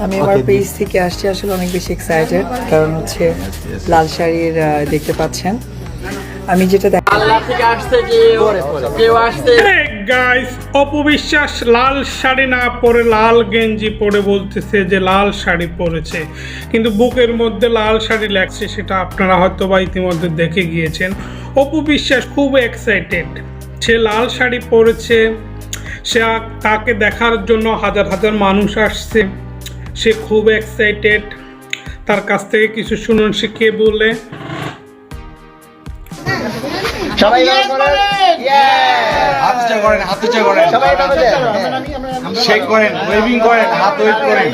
আমি আমার পেজ থেকে আসছি আসলে অনেক বেশি এক্সাইটেড কারণ হচ্ছে লাল শাড়ির দেখতে পাচ্ছেন। আমি যেটা দেখ- আল্লাহ থেকে আসছে কেউ কেউ আসছে গাইস অপবিশ্বাস লাল শাড়ি না পরে লাল গেঞ্জি পরে বলতেছে যে লাল শাড়ি পরেছে। কিন্তু বুকের মধ্যে লাল শাড়ি লাগছে সেটা আপনারা হয়তো বা ইতিমধ্যে দেখে গিয়েছেন। অপবিশ্বাস খুব এক্সাইটেড সে লাল শাড়ি পরেছে সে তাকে দেখার জন্য হাজার হাজার মানুষ আসছে। সে খুব এক্সাইটেড তার কাছ থেকে কিছু শুনুন সে কে বলে? সবাই হাত উঁচা করেন হাত উঁচা করেন। সবাই শেক করেন। ওয়েভিং করেন হাত ওয়েভ করেন।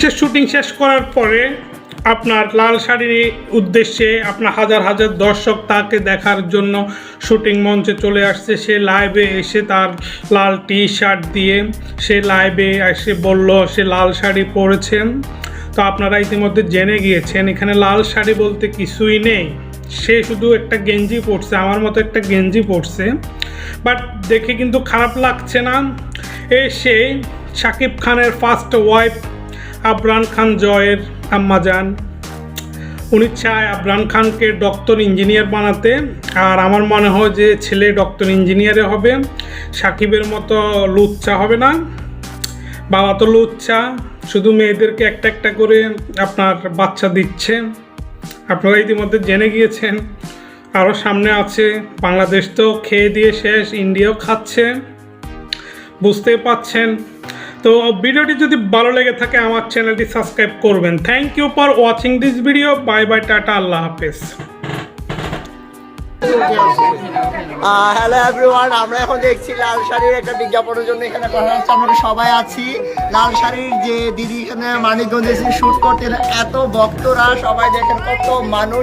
সে শুটিং শেষ করার পরে আপনার লাল শাড়ির উদ্দেশ্যে আপনার হাজার হাজার দর্শক তাকে দেখার জন্য শুটিং মঞ্চে চলে আসছে। সে লাইভে এসে তার লাল টি শার্ট দিয়ে সে লাইভে এসে বলল, সে লাল শাড়ি পরেছেন তো আপনারা ইতিমধ্যে জেনে গিয়েছেন, এখানে লাল শাড়ি বলতে কিছুই নেই। সে শুধু একটা গেঞ্জি পরছে, আমার মতো একটা গেঞ্জি পরছে। বাট দেখে কিন্তু খারাপ লাগছে না। এ সে শাকিব খানের ফার্স্ট ওয়াইফ আবরান খান জয়ের আম্মাজান উনি চায় আবরান খানকে ডক্টর ইঞ্জিনিয়ার বানাতে। আর আমার মনে হয় যে ছেলে ডক্টর ইঞ্জিনিয়ারে হবে। সাকিবের মতো লুচ্চা হবে না। বাবা তো লুচ্চা। শুধু মেয়েদেরকে একটা একটা করে আপনার বাচ্চা দিচ্ছে। আপনারা ইতিমধ্যে জেনে গিয়েছেন। আরও সামনে আছে। বাংলাদেশ তো খেয়ে দিয়ে শেষ ইন্ডিয়াও খাচ্ছে। বুঝতেই পাচ্ছেন। তো ভিডিওটি যদি ভালো লেগে থাকে, আমার চ্যানেলটি সাবস্ক্রাইব করবেন। Thank you for watching this video bye bye tata, আল্লাহ হাফেজ। হ্যালো আমরা এখন দেখছি লাল শাড়ির একটা বিজ্ঞাপনের জন্য এখানে আমরা সবাই আছি। লাল শাড়ির যে দিদি এখানে মানিকগঞ্জে শুট করতে এত ভক্তরা সবাই দেখেন কত মানুষ।